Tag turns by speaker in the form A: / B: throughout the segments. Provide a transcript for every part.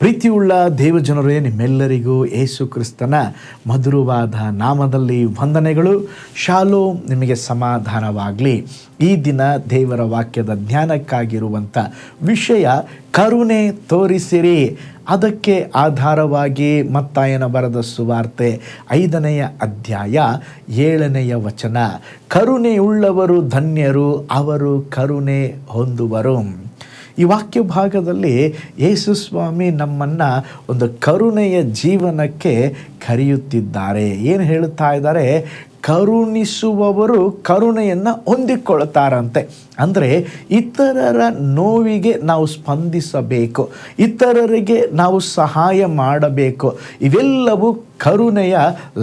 A: ಪ್ರೀತಿಯುಳ್ಳ ದೇವಜನರೇ, ನಿಮ್ಮೆಲ್ಲರಿಗೂ ಏಸು ಕ್ರಿಸ್ತನ ಮಧುರವಾದ ನಾಮದಲ್ಲಿ ವಂದನೆಗಳು. ಶಾಲೋ ನಿಮಗೆ ಸಮಾಧಾನವಾಗಲಿ. ಈ ದಿನ ದೇವರ ವಾಕ್ಯದ ಜ್ಞಾನಕ್ಕಾಗಿರುವಂಥ ವಿಷಯ ಕರುಣೆ ತೋರಿಸಿರಿ. ಅದಕ್ಕೆ ಆಧಾರವಾಗಿ ಮತ್ತಾಯನ ಬರದ ಸುವಾರ್ತೆ ಐದನೆಯ ಅಧ್ಯಾಯ ಏಳನೆಯ ವಚನ. ಕರುಣೆಯುಳ್ಳವರು ಧನ್ಯರು, ಅವರು ಕರುಣೆ ಹೊಂದುವರು. ಈ ವಾಕ್ಯ ಭಾಗದಲ್ಲಿ ಯೇಸು ಸ್ವಾಮಿ ನಮ್ಮನ್ನು ಒಂದು ಕರುಣೆಯ ಜೀವನಕ್ಕೆ ಕರೆಯುತ್ತಿದ್ದಾರೆ. ಏನು ಹೇಳುತ್ತಾ ಇದ್ದಾರೆ? ಕರುಣಿಸುವವರು ಕರುಣೆಯನ್ನು ಹೊಂದಿಕೊಳ್ತಾರಂತೆ ಅಂದರೆ ಇತರರ ನೋವಿಗೆ ನಾವು ಸ್ಪಂದಿಸಬೇಕು, ಇತರರಿಗೆ ನಾವು ಸಹಾಯ ಮಾಡಬೇಕು. ಇವೆಲ್ಲವೂ ಕರುಣೆಯ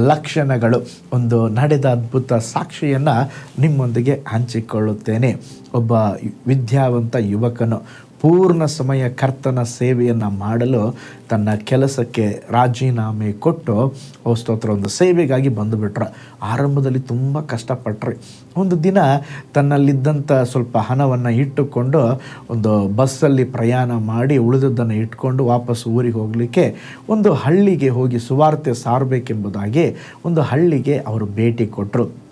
A: ಲಕ್ಷಣಗಳು. ಒಂದು ನಡೆದ ಅದ್ಭುತ ಸಾಕ್ಷಿಯನ್ನು ನಿಮ್ಮೊಂದಿಗೆ ಹಂಚಿಕೊಳ್ಳುತ್ತೇನೆ. ಒಬ್ಬ ವಿದ್ಯಾವಂತ ಯುವಕನು ಪೂರ್ಣ ಸಮಯ ಕರ್ತನ ಸೇವೆಯನ್ನು ಮಾಡಲು ತನ್ನ ಕೆಲಸಕ್ಕೆ ರಾಜೀನಾಮೆ ಕೊಟ್ಟು ಸ್ತೋತ್ರ, ಒಂದು ಸೇವೆಗಾಗಿ ಬಂದುಬಿಟ್ರು. ಆರಂಭದಲ್ಲಿ ತುಂಬ ಕಷ್ಟಪಟ್ರಿ. ಒಂದು ದಿನ ತನ್ನಲ್ಲಿದ್ದಂಥ ಸ್ವಲ್ಪ ಹಣವನ್ನು ಇಟ್ಟುಕೊಂಡು ಒಂದು ಬಸ್ಸಲ್ಲಿ ಪ್ರಯಾಣ ಮಾಡಿ ಉಳಿದದ್ದನ್ನು ಇಟ್ಕೊಂಡು ವಾಪಸ್ ಊರಿಗೆ ಹೋಗಲಿಕ್ಕೆ ಒಂದು ಹಳ್ಳಿಗೆ ಹೋಗಿ ಸುವಾರ್ತೆ ಸಾರಬೇಕೆಂಬುದಾಗಿ ಒಂದು ಹಳ್ಳಿಗೆ ಅವರು ಭೇಟಿ ಕೊಟ್ಟರು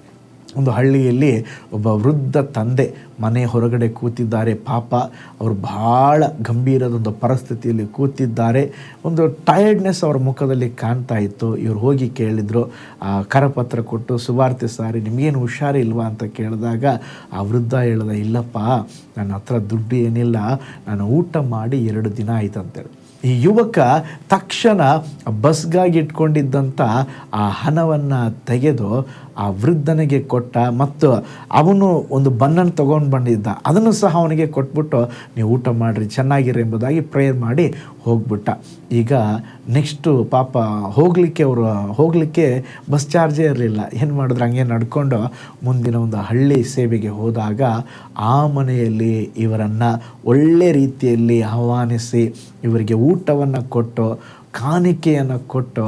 A: ಒಂದು ಹಳ್ಳಿಯಲ್ಲಿ ಒಬ್ಬ ವೃದ್ಧ ತಂದೆ ಮನೆ ಹೊರಗಡೆ ಕೂತಿದ್ದಾರೆ. ಪಾಪ ಅವರು ಭಾಳ ಗಂಭೀರದೊಂದು ಪರಿಸ್ಥಿತಿಯಲ್ಲಿ ಕೂತಿದ್ದಾರೆ. ಒಂದು ಟಯರ್ಡ್ನೆಸ್ ಅವರ ಮುಖದಲ್ಲಿ ಕಾಣ್ತಾ ಇತ್ತು. ಇವ್ರು ಹೋಗಿ ಕೇಳಿದರು, ಆ ಕರಪತ್ರ ಕೊಟ್ಟು ಸುವಾರ್ತೆ ಸಾರಿ, ನಿಮಗೇನು ಹುಷಾರಿಲ್ವಾ ಅಂತ ಕೇಳಿದಾಗ, ಆ ವೃದ್ಧ ಹೇಳ್ದ, ಇಲ್ಲಪ್ಪ, ನನ್ನ ಹತ್ರ ದುಡ್ಡು ಏನಿಲ್ಲ, ನಾನು ಊಟ ಮಾಡಿ ಎರಡು ದಿನ ಆಯ್ತು ಅಂತೇಳಿ ಈ ಯುವಕ ತಕ್ಷಣ ಬಸ್ಗಾಗಿ ಇಟ್ಕೊಂಡಿದ್ದಂಥ ಆ ಹಣವನ್ನು ತೆಗೆದು ಆ ವೃದ್ಧನಿಗೆ ಕೊಟ್ಟ ಮತ್ತು ಅವನು ಒಂದು ಬನ್ನನ್ನು ತೊಗೊಂಡು ಬಂದಿದ್ದ ಅದನ್ನು ಸಹ ಅವನಿಗೆ ಕೊಟ್ಬಿಟ್ಟು, ನೀವು ಊಟ ಮಾಡಿರಿ, ಚೆನ್ನಾಗಿರಿ ಎಂಬುದಾಗಿ ಪ್ರೇಯರ್ ಮಾಡಿ ಹೋಗ್ಬಿಟ್ಟ. ಈಗ ನೆಕ್ಸ್ಟು ಪಾಪ ಹೋಗಲಿಕ್ಕೆ ಅವರು, ಹೋಗಲಿಕ್ಕೆ ಬಸ್ ಚಾರ್ಜೇ ಇರಲಿಲ್ಲ. ಏನು ಮಾಡಿದ್ರು, ಹಂಗೆ ನಡ್ಕೊಂಡು ಮುಂದಿನ ಒಂದು ಹಳ್ಳಿ ಸೇವೆಗೆ ಹೋದಾಗ ಆ ಮನೆಯಲ್ಲಿ ಇವರನ್ನು ಒಳ್ಳೆ ರೀತಿಯಲ್ಲಿ ಆಹ್ವಾನಿಸಿ, ಇವರಿಗೆ ಊಟವನ್ನು ಕೊಟ್ಟು, ಕಾಣಿಕೆಯನ್ನು ಕೊಟ್ಟು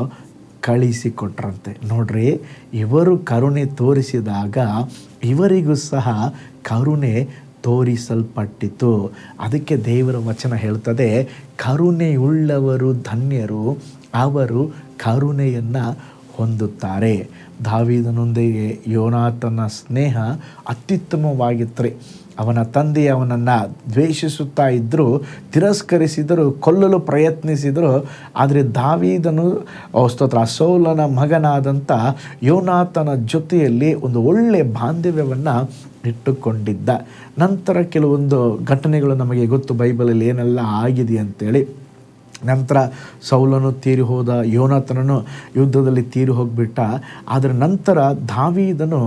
A: ಕಳಿಸಿಕೊಟ್ರಂತೆ. ನೋಡ್ರಿ, ಇವರು ಕರುಣೆ ತೋರಿಸಿದಾಗ ಇವರಿಗೂ ಸಹ ಕರುಣೆ ತೋರಿಸಲ್ಪಟ್ಟಿತು. ಅದಕ್ಕೆ ದೇವರ ವಚನ ಹೇಳ್ತದೆ ಕರುಣೆಯುಳ್ಳವರು ಧನ್ಯರು ಅವರು ಕರುಣೆಯನ್ನು ಹೊಂದುತ್ತಾರೆ. ದಾವಿದನೊಂದಿಗೆ ಯೋನಾಥನ ಸ್ನೇಹ ಅತ್ಯುತ್ತಮವಾಗಿತ್ತು ಅವನ ತಂದೆ ಅವನನ್ನು ದ್ವೇಷಿಸುತ್ತಾ ಇದ್ದರು ತಿರಸ್ಕರಿಸಿದರು, ಕೊಲ್ಲಲು ಪ್ರಯತ್ನಿಸಿದರು, ಆದರೆ ದಾವೀದನು ಸ್ತೋತ್ರ, ಸೌಲನ ಮಗನಾದಂಥ ಯೋನಾಥನ ಜೊತೆಯಲ್ಲಿ ಒಂದು ಒಳ್ಳೆಯ ಬಾಂಧವ್ಯವನ್ನು ಇಟ್ಟುಕೊಂಡಿದ್ದ. ನಂತರ ಕೆಲವೊಂದು ಘಟನೆಗಳು ನಮಗೆ ಗೊತ್ತು, ಬೈಬಲಲ್ಲಿ ಏನೆಲ್ಲ ಆಗಿದೆ ಅಂತೇಳಿ ನಂತರ ಸೌಲನು ತೀರಿ ಹೋದ ಯೋನಾಥನನು ಯುದ್ಧದಲ್ಲಿ ತೀರಿ ಹೋಗಿಬಿಟ್ಟ. ಅದರ ನಂತರ ದಾವೀದನು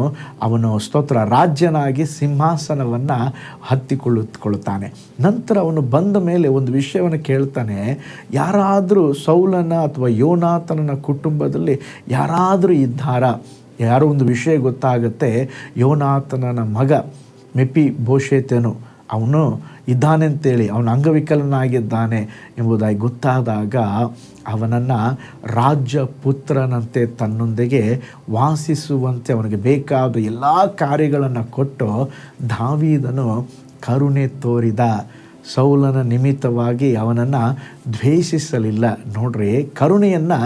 A: ಅವನು ಸ್ತೋತ್ರ, ರಾಜ್ಯನಾಗಿ ಸಿಂಹಾಸನವನ್ನು ಹತ್ತಿಕೊಳ್ಳುತ್ತಾನೆ ನಂತರ ಅವನು ಬಂದ ಮೇಲೆ ಒಂದು ವಿಷಯವನ್ನು ಕೇಳ್ತಾನೆ, ಯಾರಾದರೂ ಸೌಲನ ಅಥವಾ ಯೋನಾಥನನ ಕುಟುಂಬದಲ್ಲಿ ಯಾರಾದರೂ ಇದ್ದಾರಾ? ಯಾರೋ ಒಂದು ವಿಷಯ ಗೊತ್ತಾಗುತ್ತೆ, ಯೋನಾಥನನ ಮಗ ಮೆಪಿ ಬೋಷೇತನು ಅವನು ಇದ್ದಾನೆ ಅಂತೇಳಿ, ಅವನ ಅಂಗವಿಕಲನಾಗಿದ್ದಾನೆ ಎಂಬುದಾಗಿ ಗೊತ್ತಾದಾಗ ಅವನನ್ನು ರಾಜ್ಯ ಪುತ್ರನಂತೆ ತನ್ನೊಂದಿಗೆ ವಾಸಿಸುವಂತೆ ಅವನಿಗೆ ಬೇಕಾದ ಎಲ್ಲ ಕಾರ್ಯಗಳನ್ನು ಕೊಟ್ಟು ದಾವೀದನು ಕರುಣೆ ತೋರಿದ. ಸೌಲನ ನಿಮಿತ್ತವಾಗಿ ಅವನನ್ನು ದ್ವೇಷಿಸಲಿಲ್ಲ. ನೋಡ್ರಿ, ಕರುಣೆಯನ್ನು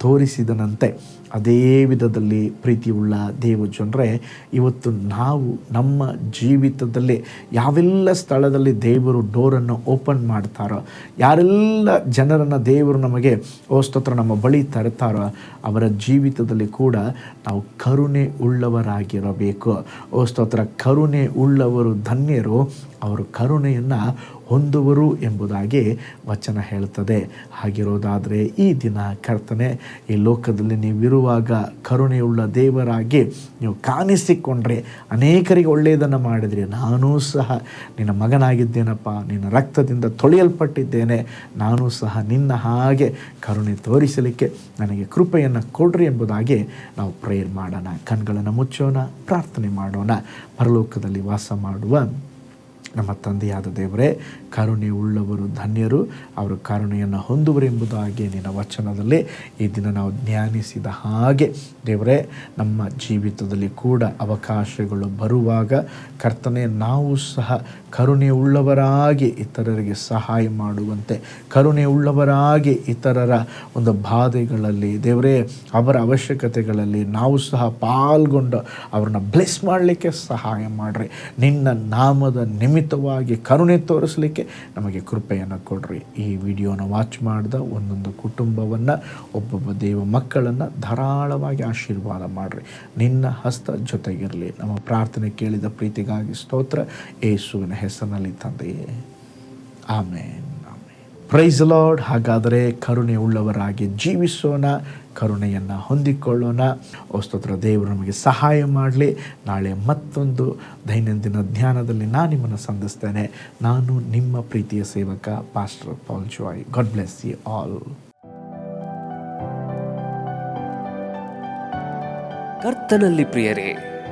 A: ತೋರಿಸಿದನಂತೆ. ಅದೇ ವಿಧದಲ್ಲಿ ಪ್ರೀತಿಯುಳ್ಳ ದೇವ ಜನರೇ, ಇವತ್ತು ನಾವು ನಮ್ಮ ಜೀವಿತದಲ್ಲಿ ಯಾವೆಲ್ಲ ಸ್ಥಳದಲ್ಲಿ ದೇವರು ಡೋರನ್ನು ಓಪನ್ ಮಾಡ್ತಾರೋ, ಯಾರೆಲ್ಲ ಜನರನ್ನು ದೇವರು ನಮಗೆ ಓಸ್ತತ್ರ ನಮ್ಮ ಬಳಿ ತರ್ತಾರೋ, ಅವರ ಜೀವಿತದಲ್ಲಿ ಕೂಡ ನಾವು ಕರುಣೆ ಉಳ್ಳವರಾಗಿರಬೇಕು. ಓಸ್ತೋತ್ರ ಕರುಣೆ ಉಳ್ಳವರು ಧನ್ಯರು, ಅವರು ಕರುಣೆಯನ್ನು ಹೊಂದುವರು ಎಂಬುದಾಗಿ ವಚನ ಹೇಳ್ತದೆ ಹಾಗಿರೋದಾದರೆ ಈ ದಿನ ಕರ್ತನೆ, ಈ ಲೋಕದಲ್ಲಿ ನೀವಿರುವಾಗ ಕರುಣೆಯುಳ್ಳ ದೇವರಾಗಿ ನೀವು ಕಾಣಿಸಿಕೊಂಡ್ರೆ, ಅನೇಕರಿಗೆ ಒಳ್ಳೆಯದನ್ನು ಮಾಡಿದರೆ. ನಾನೂ ಸಹ ನಿನ್ನ ಮಗನಾಗಿದ್ದೇನಪ್ಪ, ನಿನ್ನ ರಕ್ತದಿಂದ ತೊಳೆಯಲ್ಪಟ್ಟಿದ್ದೇನೆ. ನಾನು ಸಹ ನಿನ್ನ ಹಾಗೆ ಕರುಣೆ ತೋರಿಸಲಿಕ್ಕೆ ನನಗೆ ಕೃಪೆಯನ್ನು ಕೊಡ್ರಿ ಎಂಬುದಾಗಿ ನಾವು ಪ್ರೇಯರ್ ಮಾಡೋಣ. ಕಣ್ಗಳನ್ನು ಮುಚ್ಚೋಣ, ಪ್ರಾರ್ಥನೆ ಮಾಡೋಣ. ಪರಲೋಕದಲ್ಲಿ ವಾಸ ಮಾಡುವ ನಮ್ಮ ತಂದೆಯಾದ ದೇವರೇ ಕರುಣೆ ಉಳ್ಳವರು ಧನ್ಯರು, ಅವರು ಕರುಣೆಯನ್ನು ಹೊಂದುವರು ಎಂಬುದಾಗಿ ನಿನ್ನ ವಚನದಲ್ಲಿ ಈ ದಿನ ನಾವು ಧ್ಯಾನಿಸಿದ ಹಾಗೆ. ದೇವರೇ, ನಮ್ಮ ಜೀವಿತದಲ್ಲಿ ಕೂಡ ಅವಕಾಶಗಳು ಬರುವಾಗ ಕರ್ತನೆ, ನಾವು ಸಹ ಕರುಣೆ ಉಳ್ಳವರಾಗಿ ಇತರರಿಗೆ ಸಹಾಯ ಮಾಡುವಂತೆ ಕರುಣೆ ಉಳ್ಳವರಾಗಿ ಇತರರ ಒಂದು ಬಾಧೆಗಳಲ್ಲಿ, ದೇವರೇ, ಅವರ ಅವಶ್ಯಕತೆಗಳಲ್ಲಿ ನಾವು ಸಹ ಪಾಲ್ಗೊಂಡು ಅವ್ರನ್ನ ಬ್ಲೆಸ್ ಮಾಡಲಿಕ್ಕೆ ಸಹಾಯ ಮಾಡಿರಿ. ನಿನ್ನ ನಾಮದ ನಿಮಿತ್ತವಾಗಿ ಕರುಣೆ ತೋರಿಸಲಿಕ್ಕೆ ನಮಗೆ ಕೃಪೆಯನ್ನು ಕೊಡ್ರಿ. ಈ ವಿಡಿಯೋನ ವಾಚ್ ಮಾಡಿದ ಒಂದೊಂದು ಕುಟುಂಬವನ್ನು, ಒಬ್ಬೊಬ್ಬ ದೇವ ಮಕ್ಕಳನ್ನು ಧಾರಾಳವಾಗಿ ಆಶೀರ್ವಾದ ಮಾಡಿರಿ. ನಿನ್ನ ಹಸ್ತ ಜೊತೆಗಿರಲಿ. ನಮ್ಮ ಪ್ರಾರ್ಥನೆ ಕೇಳಿದ ಪ್ರೀತಿಗಾಗಿ ಸ್ತೋತ್ರ. ಏಸುವಿನ ಹೆಸರಿನಲ್ಲಿ ತಂದೆಯೇ. ಆಮೇಲೆ ಪ್ರೈಸ್ ಲಾರ್ಡ್ ಹಾಗಾದರೆ ಕರುಣೆ ಉಳ್ಳವರಾಗಿ ಜೀವಿಸೋಣ, ಕರುಣೆಯನ್ನು ಹೊಂದಿಕೊಳ್ಳೋಣ. ಓ ಸ್ತೋತ್ರ, ದೇವರು ನಮಗೆ ಸಹಾಯ ಮಾಡಲಿ. ನಾಳೆ ಮತ್ತೊಂದು ದೈನಂದಿನ ಧ್ಯಾನದಲ್ಲಿ ನಾನು ನಿಮ್ಮನ್ನು ಸಂಧಿಸ್ತೇನೆ. ನಾನು ನಿಮ್ಮ ಪ್ರೀತಿಯ ಸೇವಕ pastor Paul Joy God bless you all
B: ಕರ್ತನಲ್ಲಿ ಪ್ರಿಯರೇ